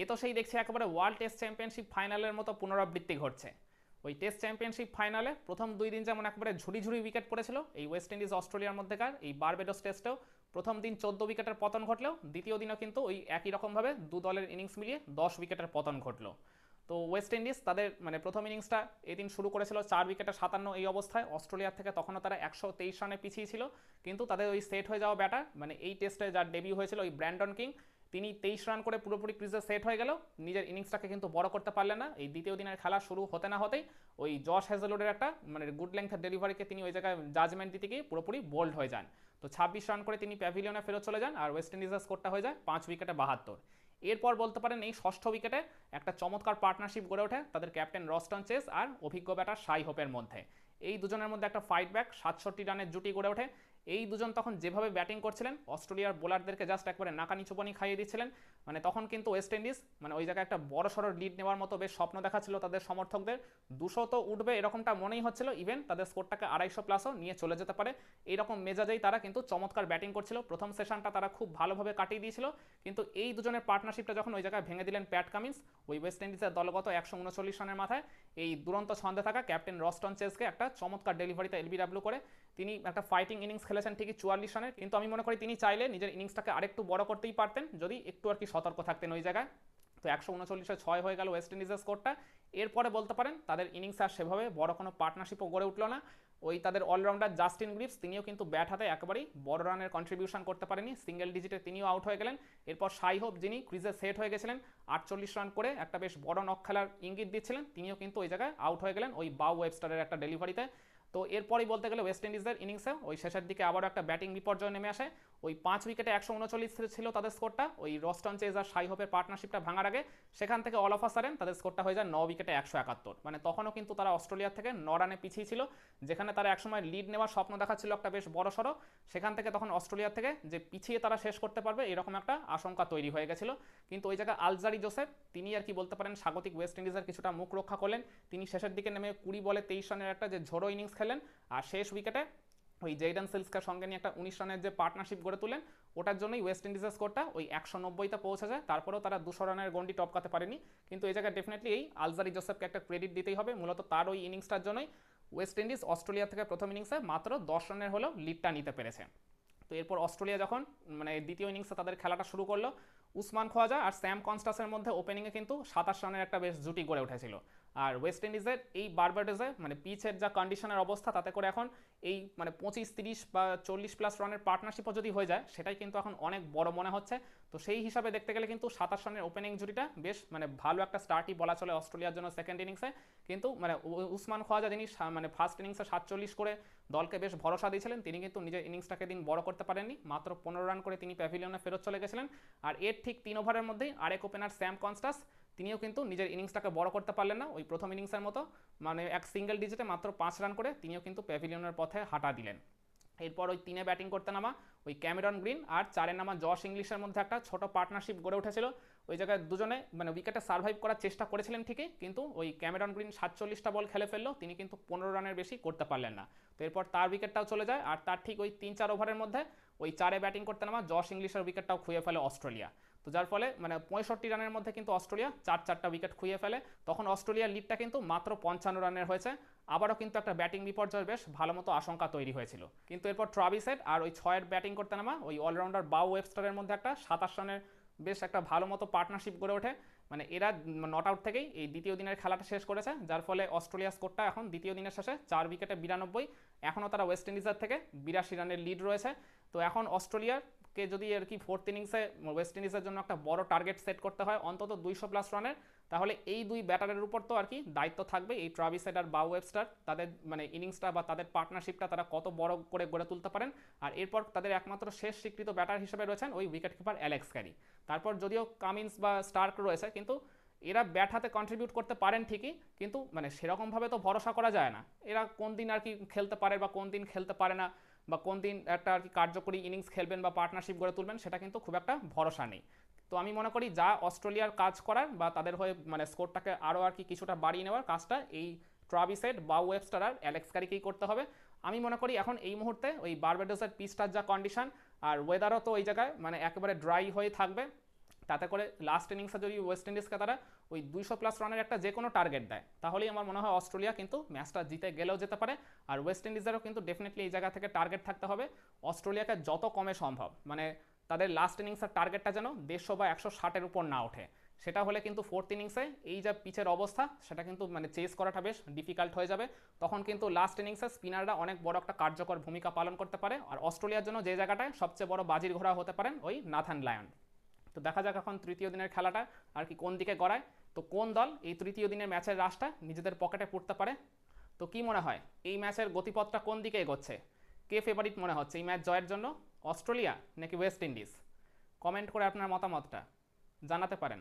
এ তো সেই দেখছি একেবারে ওয়ার্ল্ড টেস্ট চ্যাম্পিয়নশিপ ফাইনালের মতো পুনরাবৃত্তি ঘটছে। ওই টেস্ট চ্যাম্পিয়নশিপ ফাইনালে প্রথম দুই দিন যেমন একবারে ঝুড়ি ঝুড়ি উইকেট পড়েছিল, এই ওয়েস্ট ইন্ডিজ অস্ট্রেলিয়ার মধ্যেকার, এই বারবেডোস টেস্টেও প্রথম দিন চোদ্দ উইকেটের পতন ঘটলেও, দ্বিতীয় দিনও কিন্তু ওই একই রকমভাবে দু দলের ইনিংস মিলিয়ে দশ উইকেটের পতন ঘটলো। তো ওয়েস্ট ইন্ডিজ তাদের মানে প্রথম ইনিংসটা এদিন শুরু করেছিল চার উইকেটে সাতান্ন এই অবস্থায়, অস্ট্রেলিয়ার থেকে তখনও তারা একশো তেইশ রানে পিছিয়ে ছিল, কিন্তু তাদের ওই সেট হয়ে যাওয়া ব্যাটার মানে এই টেস্টে যার ডেবিউ হয়েছিল ওই ব্র্যান্ডন কিং তিনি তেইশ রান করে পুরোপুরি ক্রিজে সেট হয়ে গেল। নিজের ইনিংসটাকে কিন্তু বড় করতে পারলেন না। এই দ্বিতীয় দিনের খেলা শুরু হতে না হতেই ওই জশ হ্যাজেলোডের একটা মানে গুড লেংথের ডেলিভারিকে তিনি ওই জায়গায় জাজমেন্ট দিতে গিয়ে পুরোপুরি বোল্ড হয়ে যান। তো ছাব্বিশ রান করে তিনি প্যাভিলিয়নে ফেরত চলে যান আর ওয়েস্ট ইন্ডিজের স্কোরটা হয়ে যায় পাঁচ উইকেটে বাহাত্তর। এরপর বলতে পারেন এই ষষ্ঠ উইকেটে একটা চমৎকার পার্টনারশিপ গড়ে ওঠে তাদের ক্যাপ্টেন রস্টন চেস আর অভিজ্ঞ ব্যাটার সাই হোপের মধ্যে। এই দুজনের মধ্যে একটা ফাইট ব্যাক সাতষট্টি রানের জুটি গড়ে ওঠে। এই দুজন তখন যেভাবে ব্যাটিং করছিলেন, অস্ট্রেলিয়ার বোলারদেরকে জাস্ট একবারে নাকানি চুপানি খাইয়ে দিচ্ছিলেন। মানে তখন কিন্তু ওয়েস্ট ইন্ডিজ মানে ওই জায়গায় একটা বড় সড়ো লিড নেওয়ার মতো বেশ স্বপ্ন দেখাচ্ছিল তাদের সমর্থকদের। দুশো তো উঠবে এরকমটা মনেই হচ্ছিল ইভেন তাদের স্কোরটাকে আড়াইশো প্লাসও নিয়ে চলে যেতে পারে। এইরকম মেজাজেই তারা কিন্তু চমৎকার ব্যাটিং করছিল। প্রথম সেশনটা তারা খুব ভালোভাবে কাটিয়ে দিয়েছিল। কিন্তু এই দুজনের পার্টনারশিপটা যখন ওই জায়গায় ভেঙে দিলেন প্যাট কামিন্স ওই ওয়েস্ট ইন্ডিজের দলগত একশো উনচল্লিশ রানের মাথায়, এই দুরন্ত ছন্দে থাকা ক্যাপ্টেন রস্টন চেসকে একটা চমৎকার ডেলিভারিতে এলবিডাব্লিউ করে। তিনি একটা ফাইটিং ইনিংস খেলেছেন ঠিকই চুয়াল্লিশ রানের, কিন্তু আমি মনে করি তিনি চাইলে নিজের ইনিংসটাকে আরেকটু বড় করতেই পারতেন, যদি একটু আর কি সতর্ক থাকতেন ওই জায়গায়। তো একশো উনচল্লিশে ছয় হয়ে গেল ওয়েস্ট ইন্ডিজের স্কোরটা এরপরে বলতে পারেন, তাদের ইনিংস আর সেভাবে বড় কোনো পার্টনারশিপও গড়ে উঠল না। ওই তাদের অলরাউন্ডার জাস্টিন গ্রিপস তিনিও কিন্তু ব্যাট হাতে একেবারেই বড় রানের কন্ট্রিবিউশন করতে পারেনি সিঙ্গেল ডিজিটে তিনিও আউট হয়ে গেলেন। এরপর সাই হোপ যিনি ক্রিজে সেট হয়ে গেছিলেন, আটচল্লিশ রান করে একটা বেশ বড় নক খেলার ইঙ্গিত দিচ্ছিলেন, তিনিও কিন্তু ওই জায়গায় আউট হয়ে গেলেন ওই বাউ ওয়েবস্টারের একটা ডেলিভারিতে তো এরপরেই বলতে গেলে ওয়েস্ট ইন্ডিজের ইনিংসে ওই শেষের দিকে আবারও একটা ব্যাটিং বিপর্যয় নেমে আসে। ওই পাঁচ উইকেটে একশো উনচল্লিশ ছিল তাদের স্কোরটা ওই রস্টন চেজ আর সাই হোপের পার্টনারশিপটা ভাঙার আগে সেখান থেকে অল অফ সারেন তাদের স্কোরটা হয়ে যায় ন উইকেটে একশো একাত্তর। মানে তখনও কিন্তু তারা অস্ট্রেলিয়ার থেকে ন রানে পিছিয়ে ছিল, যেখানে তারা একসময় লিড নেওয়ার স্বপ্ন দেখাচ্ছিল একটা বেশ বড় সড়ো। সেখান থেকে তখন অস্ট্রেলিয়ার থেকে যে পিছিয়ে তারা শেষ করতে পারবে এরকম একটা আশঙ্কা তৈরি হয়ে গেছিল। কিন্তু ওই জায়গায় আলজারি জোসেফ, তিনি আর কি বলতে পারেন, স্বাগতিক ওয়েস্ট ইন্ডিজের কিছুটা মুখ রক্ষা করলেন। তিনি শেষের দিকে নেমে কুড়ি বলে তেইশ রানের একটা যে ঝোড়ো ইনিংস খেলেন, আর শেষ উইকেটে ওই জেইডান সিলসকে সঙ্গে নিয়ে একটা উনিশ রানের যে পার্টনারশিপ গড়ে তুলেন, ওটার জন্যই ওয়েস্ট ইন্ডিজের স্কোরটা ওই একশো নব্বইতে পৌঁছে যায়। তারপরেও তারা দুশো রানের গন্ডি টপকাতে পারেনি। কিন্তু এই জায়গায় ডেফিনেটলি এই আলজারি জোসেফকে একটা ক্রেডিট দিতেই হবে। মূলত তার ওই ইনিংসটার জন্যই ওয়েস্ট ইন্ডিজ অস্ট্রেলিয়া থেকে প্রথম ইনিংসে মাত্র দশ রানের হলেও লিডটা নিতে পেরেছে। তো এরপর অস্ট্রেলিয়া যখন মানে দ্বিতীয় ইনিংসে তাদের খেলাটা শুরু করল, উসমান খোয়াজা আর স্যাম কনস্টাসের মধ্যে ওপেনিংয়ে কিন্তু সাতাশ রানের একটা বেশ জুটি গড়ে উঠেছিল। আর ওয়েস্ট ইন্ডিজের এই বারবাডোজে মানে পিচের যা কন্ডিশনের অবস্থা, তাতে করে এখন এই মানে পঁচিশ, তিরিশ বা চল্লিশ প্লাস রানের পার্টনারশিপও যদি হয়ে যায়, সেটাই কিন্তু এখন অনেক বড় মনে হচ্ছে। তো সেই হিসাবে দেখতে গেলে কিন্তু সাতাশ রানের ওপেনিং জুটিটা বেশ মানে ভালো একটা স্টার্টই বলা চলে অস্ট্রেলিয়ার জন্য সেকেন্ড ইনিংসে কিন্তু মানে উসমান খোয়াজা যিনি মানে ফার্স্ট ইনিংসে সাতচল্লিশ করে দলকে বেশ ভরসা দিয়েছিলেন, তিনি কিন্তু নিজের ইনিংসটাকে দিন বড় করতে পারেননি। মাত্র পনেরো রান করে তিনি প্যাভিলিয়নে ফেরত চলে গেছিলেন। আর এর ঠিক তিন ওভারের মধ্যেই আরেক ওপেনার স্যাম কনস্টাস তিনিও কিন্তু নিজের ইনিংসটাকে বড় করতে পারলেন না, ওই প্রথম ইনিংসের মতো। মানে এক সিঙ্গেল ডিজিটে মাত্র পাঁচ রান করে তিনিও কিন্তু প্যাভিলিয়নের পথে হাঁটা দিলেন। এরপর ওই তিনে ব্যাটিং করতে নামা ওই ক্যামেরন গ্রিন আর চারে নামা জশ ইংলিশের মধ্যে একটা ছোট পার্টনারশিপ গড়ে উঠেছিল। ওই জায়গায় দুজনে মানে উইকেটে সার্ভাইভ করার চেষ্টা করেছিলেন ঠিকই, কিন্তু ওই ক্যামেরন গ্রিন সাতচল্লিশটা বল খেলে ফেলল, তিনি কিন্তু পনেরো রানের বেশি করতে পারলেন না। তো এরপর তার উইকেটটাও চলে যায়, আর তার ঠিক ওই তিন চার ওভারের মধ্যে ওই চারে ব্যাটিং করতে নামা জশ ইংলিশের উইকেটটাও খুঁয়ে ফেলে অস্ট্রেলিয়া। তো যার ফলে মানে পঁয়ষট্টি রানের মধ্যে কিন্তু অস্ট্রেলিয়া চার চারটা উইকেট খুঁয়ে ফেলে। তখন অস্ট্রেলিয়ার লিডটা কিন্তু মাত্র পঞ্চান্ন রানের হয়েছে। আবারও কিন্তু একটা ব্যাটিং বিপর্যয়ের বেশ ভালো মতো আশঙ্কা তৈরি হয়েছিল। কিন্তু এরপর ট্রাভিসেট আর ওই ছয়ের ব্যাটিং করতে নামা ওই অলরাউন্ডার বাউ ওয়েবস্টারের মধ্যে একটা সাতাশ রানের বেশ একটা ভালো মতো পার্টনারশিপ গড়ে ওঠে। মানে এরা নট আউট থেকেই এই দ্বিতীয় দিনের খেলাটা শেষ করেছে, যার ফলে অস্ট্রেলিয়া স্কোরটা এখন দ্বিতীয় দিনের শেষে চার উইকেটে বিরানব্বই। এখনও তারা ওয়েস্ট ইন্ডিজের থেকে বিরাশি রানের লিড রয়েছে। তো এখন অস্ট্রেলিয়ার কে যদি আর কি ফোর্থ ইনিংসে ওয়েস্ট ইন্ডিজের জন্য একটা বড় টার্গেট সেট করতে হয়, অন্তত দুইশো প্লাস রানের তাহলে এই দুই ব্যাটারের উপর তো আর কি দায়িত্ব থাকবে এই ট্রাভিসেড আর বাউ ওয়েবস্টার তাদের মানে ইনিংসটা বা তাদের পার্টনারশিপটা তারা কত বড় করে গড়ে তুলতে পারেন। আর এরপর তাদের একমাত্র শেষ স্বীকৃত ব্যাটার হিসেবে রয়েছেন ওই উইকেট কিপার অ্যালেক্স ক্যারি তারপর যদিও কামিন্স বা স্টার্ক রয়েছে, কিন্তু এরা ব্যাট হাতে কন্ট্রিবিউট করতে পারেন ঠিকই, কিন্তু মানে সেরকমভাবে তো ভরসা করা যায় না। এরা কোন দিন আর কি খেলতে পারে বা কোন দিন খেলতে পারে না। বা কোন দিন একটা আর কি কার্যকরী ইনিংস খেলবেন বা পার্টনারশিপ গড়ে তুলবেন, সেটা কিন্তু খুব একটা ভরসা নেই। তো আমি মনে করি যা অস্ট্রেলিয়ার কাজ করার বা তাদের হয়ে মানে স্কোরটাকে আরও আর কি কিছুটা বাড়িয়ে নেওয়ার কাজটা এই ট্রাভিসেট বা ওয়েবস্টার আর অ্যালেক্স কারিকেই করতে হবে। আমি মনে করি এখন এই মুহূর্তে ওই বারবেডোসের পিচটার যা কন্ডিশন আর ওয়েদারও তো ওই জায়গায় মানে একেবারে ড্রাই হয়ে থাকবে। তাতে করে লাস্ট ইনিংসে যদি ওয়েস্ট ইন্ডিজকে তারা ওই দুইশো প্লাস রানের একটা যে কোনো টার্গেট দেয়, তাহলেই আমার মনে হয় অস্ট্রেলিয়া কিন্তু ম্যাচটা জিতে গেলেও যেতে পারে। আর ওয়েস্ট ইন্ডিজেরও কিন্তু ডেফিনেটলি এই জায়গা থেকে টার্গেট থাকতে হবে। অস্ট্রেলিয়াকে যত কমে সম্ভব মানে তাদের লাস্ট ইনিংসের টার্গেটটা যেন দেড়শো বা একশো ষাটের উপর না ওঠে। সেটা হলে কিন্তু ফোর্থ ইনিংসে এই যে পিচের অবস্থা, সেটা কিন্তু মানে চেস করাটা বেশ ডিফিকাল্ট হয়ে যাবে। তখন কিন্তু লাস্ট ইনিংসে স্পিনাররা অনেক বড় একটা কার্যকর ভূমিকা পালন করতে পারে। আর অস্ট্রেলিয়ার জন্য যে জায়গাটায় সবচেয়ে বড় বাজির ঘোড়া হতে পারেন ওই নাথান লায়ন তো দেখা যাক এখন তৃতীয় দিনের খেলাটা আর কি কোন দিকে গড়ায়। তো কোন দল এই তৃতীয় দিনের ম্যাচের রাশটা নিজেদের পকেটে পড়তে পারে? তো কি মনে হয়? এই ম্যাচের গতিপথটা কোন দিকে এগোচ্ছে? কে ফেভারিট মনে হচ্ছে? এই ম্যাচ জয়ের জন্য অস্ট্রেলিয়া নাকি ওয়েস্ট ইন্ডিজ? কমেন্ট করে আপনার মতামতটা জানাতে পারেন।